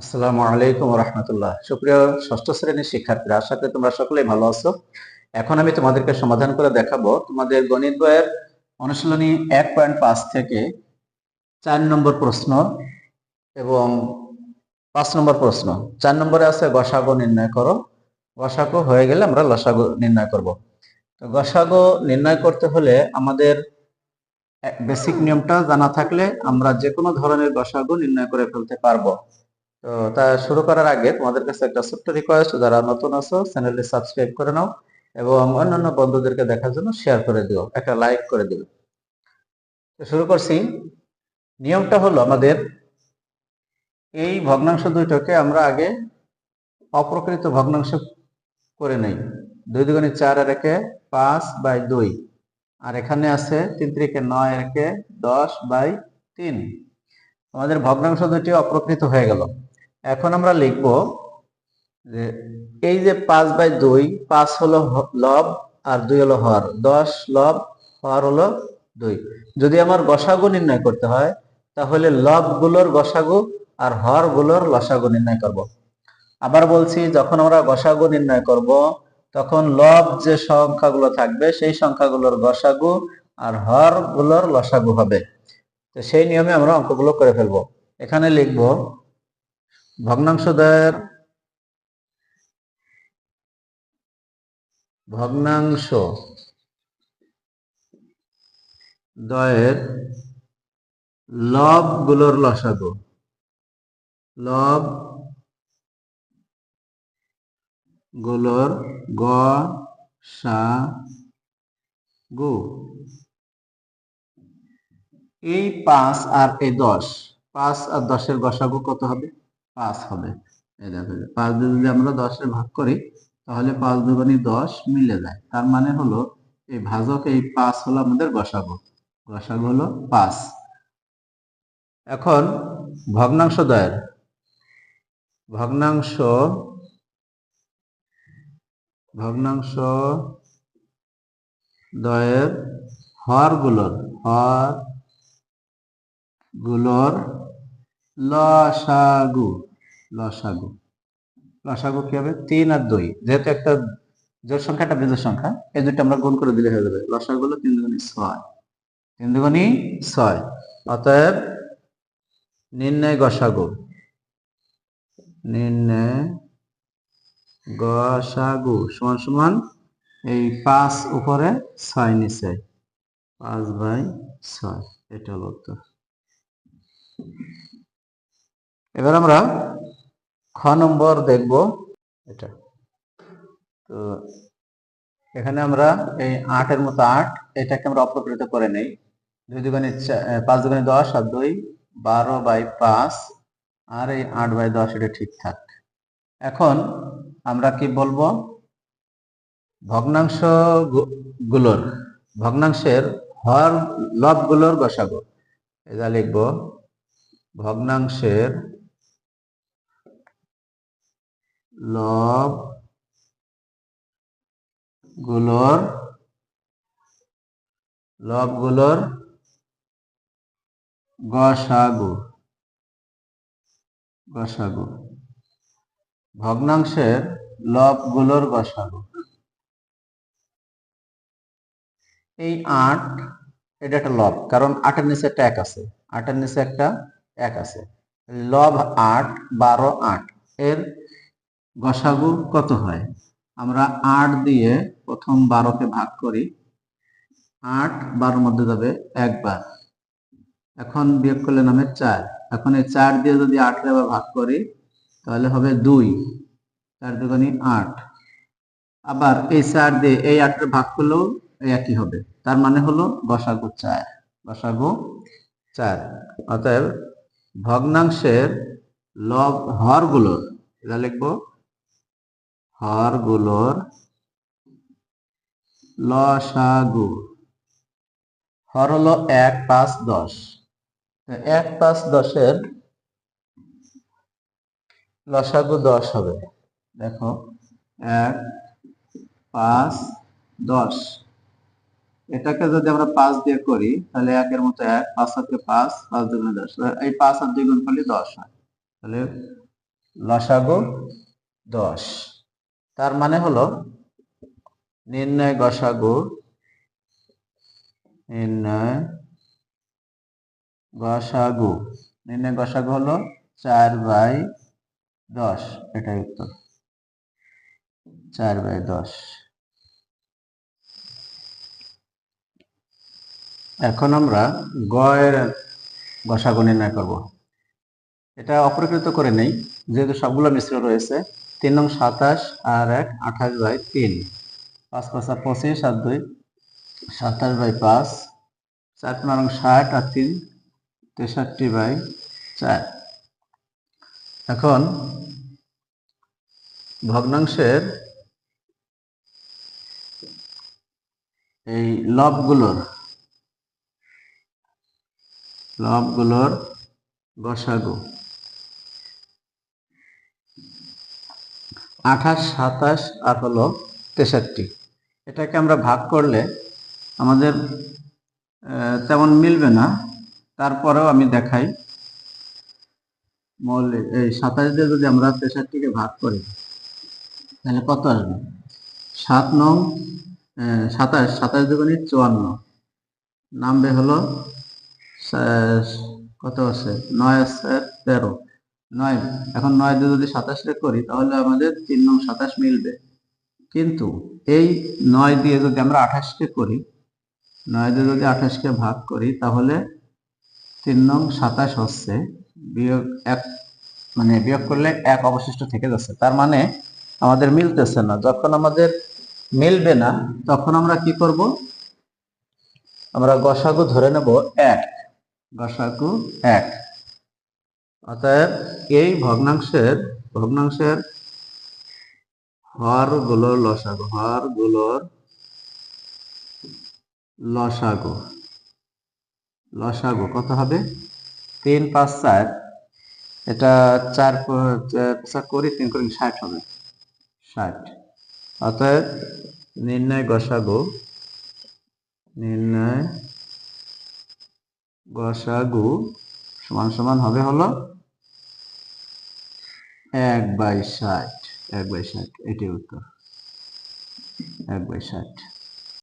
আসসালামু আলাইকুম রহমতুল্লাহ সুপ্রিয় ষষ্ঠ শ্রেণির শিক্ষার্থীরা, আশা করি তোমরা সকলেই ভালো আছো। এখন আমি তোমাদেরকে সমাধান করে দেখাবো তোমাদের গণিত বইয়ের অনুশীলনী এক পয়েন্ট পাঁচ থেকে চার নম্বর প্রশ্ন এবং পাঁচ নম্বর প্রশ্ন। চার নম্বরে আছে গসাগো নির্ণয় করো। গসাগো হয়ে গেলে আমরা লসাগো নির্ণয় করব। তো গসাগো নির্ণয় করতে হলে আমাদের বেসিক নিয়মটা জানা থাকলে আমরা যে কোনো ধরনের গসাগো নির্ণয় করে ফেলতে পারব। তো তা শুরু করার আগে তোমাদের কাছে একটা ছোট্ট রিকোয়েস্ট যারা নতুন আছো চ্যানেলটি সাবস্ক্রাইব করে নাও এবং অন্যান্য বন্ধুদেরকে দেখার জন্য শেয়ার করে দিও, একটা লাইক করে দিও। তো শুরু করছি। নিয়মটা হলো আমাদের এই ভগ্নাংশ দুইটাকে আমরা আগে অপ্রকৃত ভগ্নাংশ করে নেই। দুই দুগুণে চার আর একে পাঁচ বাই দুই। আর এখানে আছে তিন ত্রিকে নয় একে দশ বাই তিন। আমাদের ভগ্নাংশ দুটি অপ্রকৃত হয়ে গেল। এখন আমরা লিখব যে এই যে পাঁচ বাই দুই, পাঁচ হলো লব আর দুই হলো হর। দশ লব, হর হলো দুই। যদি আমার গসাগু নির্ণয় করতে হয়, তাহলে লবগুলোর গসাগু আর হরগুলোর লসাগু নির্ণয় করব। আবার বলছি, যখন আমরা গসাগু নির্ণয় করব, তখন লব যে সংখ্যাগুলো থাকবে, সেই সংখ্যাগুলোর গসাগু আর হরগুলোর লসাগু হবে। তো সেই নিয়মে আমরা অঙ্কগুলো করে ফেলব। এখানে লিখব ভগ্নাংশদ্বয়ের ভগ্নাংশ দয়ের লবগুলোর লসাগু লবগুলোর গ সা গু এই পাঁচ আর এই দশ, পাঁচ আর দশের গসাগু কত হবে? পাঁচ হবে। এই দেখো পাঁচ দিয়ে যদি আমরা দশে ভাগ করি, তাহলে পাঁচ দুগুণি দশ মিলে যায়। তার মানে হলো, এই ভাজক এই পাঁচ হলো আমাদের গসাগু। গসাগু হলো পাঁচ। এখন ভগ্নাংশ দয়ের ভগ্নাংশ ভগ্নাংশ দয়ের হরগুলোর হরগুলোর লসাগু। লসাগু। লসাগু কি হবে? তিন আর দুই। যেহেতু একটা জোর সংখ্যা, একটা বিজোড় সংখ্যা, এই দুটো আমরা গুণ করে দিলে হয়ে যাবে। লসাগু হলো তিন দুগুণী ছয়। তিন দুগুণী ছয়। অতএব নির্ণয় গসাগু। নির্ণয় গসাগু। সমান সমান এই পাঁচ উপরে ছয় নিচে। পাঁচ বাই ছয়। এটা হলো উত্তর। এবার আমরা খ নম্বর দেখব এটা। তো এখানে আমরা এই আটের মতো আট, এটাকে আমরা অপ্রকৃত করে নেই। দুই দুগুণে পাঁচ দুগুণে দশ আর দুই, বারো বাই পাঁচ, আর এই আট বাই দশ এটা ঠিকঠাক। এখন আমরা কি বলব? ভগ্নাংশগুলোর, ভগ্নাংশের হর, লবগুলোর গসাগু এটা লিখব, ভগ্নাংশের লবগুলোর লবগুলোর গসাগু গসাগু। ভগ্নাংশের লবগুলোর গসাগু। এই আট, এটা একটা লব, কারণ আটের নিচে একটা এক আছে, আটের নিচে একটা এক আছে। লব আট, বারো আট, এর গসাগু কত হয়? আমরা আট দিয়ে প্রথম বারোকে ভাগ করি। আট বারোর মধ্যে যাবে একবার। এখন বিয়োগ করলে নামে চার। এখন এই চার দিয়ে যদি আটের আবার ভাগ করি, তাহলে হবে দুই। চার দুগুণী আট। আবার এই চার দিয়ে এই আটের ভাগ করলেও একই হবে। তার মানে হলো গসাগু চার। গসাগু চার। অতএব ভগ্নাংশের লব হরগুলোর এটা লিখব হরগুলোর লসাগু। হর হলো এক পাঁচ দশ। এক পাঁচ দশের লসাগু দশ হবে। দেখো, এক পাঁচ দশ। এটাকে যদি আমরা পাঁচ দিয়ে করি, তাহলে একের মতো এক, পাঁচ হাতে পাঁচ পাঁচ দুগুণে দশ। এই পাঁচ আর দুই গুণ করলে দশ হয়। তাহলে লসাগু দশ। তার মানে হলো নির্ণয় গসাগু নির্ণয় গসাগু। নির্ণয় গসাগু হলো চার বাই দশ, এটাই উত্তর। চার বাই দশ। এখন আমরা গয়ের গসাগু নির্ণয় করব। এটা অপরিকৃত করে নেই, যেহেতু সবগুলো মিশ্র রয়েছে। তিন নং সাতাশ আর এক আঠাশ বাই তিন। পাঁচ পাঁচ পঁচিশ আর দুই, সাতাশ বাই পাঁচ। চার পনেরো ষাট আর তিন তেষট্টি বাই চার। এখন ভগ্নাংশের এই লবগুলোর লবগুলোর গসাগু আঠাশ, সাতাশ আর হলো তেষট্টি। এটাকে আমরা ভাগ করলে আমাদের তেমন মিলবে না। তারপরেও আমি দেখাই। মৌলিক, এই সাতাশ দিয়ে যদি আমরা তেষট্টিকে ভাগ করি, তাহলে কত আসবে? সাত নং সাতাশ সাতাশ দুগুণি চুয়ান্ন। নামবে হলো কত আছে? নয় আছে তেরো। নয়, এখন নয় দিয়ে যদি সাতাশে করি, তাহলে আমাদের তিন নং সাতাশ মিলবে। কিন্তু এই নয় দিয়ে যদি আমরা আঠাশকে করি, নয় দিয়ে যদি আঠাশকে ভাগ করি, তাহলে তিন নং সাতাশ হচ্ছে বিয়োগ এক মানে বিয়োগ করলে এক অবশিষ্ট থেকে যাচ্ছে। তার মানে আমাদের মিলতেছে না। যখন আমাদের মিলবে না, তখন আমরা কি করব? আমরা গসাগু ধরে নেব এক। গসাগু এক। অতএব এই ভগ্নাংশের ভগ্নাংশের হরগুলোর লসাগু, হরগুলোর লসাগু। লসাগু কত হবে? তিন পাঁচ চার। এটা চার চার করি, তিন করি, ষাট হবে। ষাট। অতএব নির্ণয় গসাগু নির্ণয় গসাগু সমান সমান হবে হলো এক বাই ষাট এক বাই ষাট এটি উত্তর। এক বাই ষাট।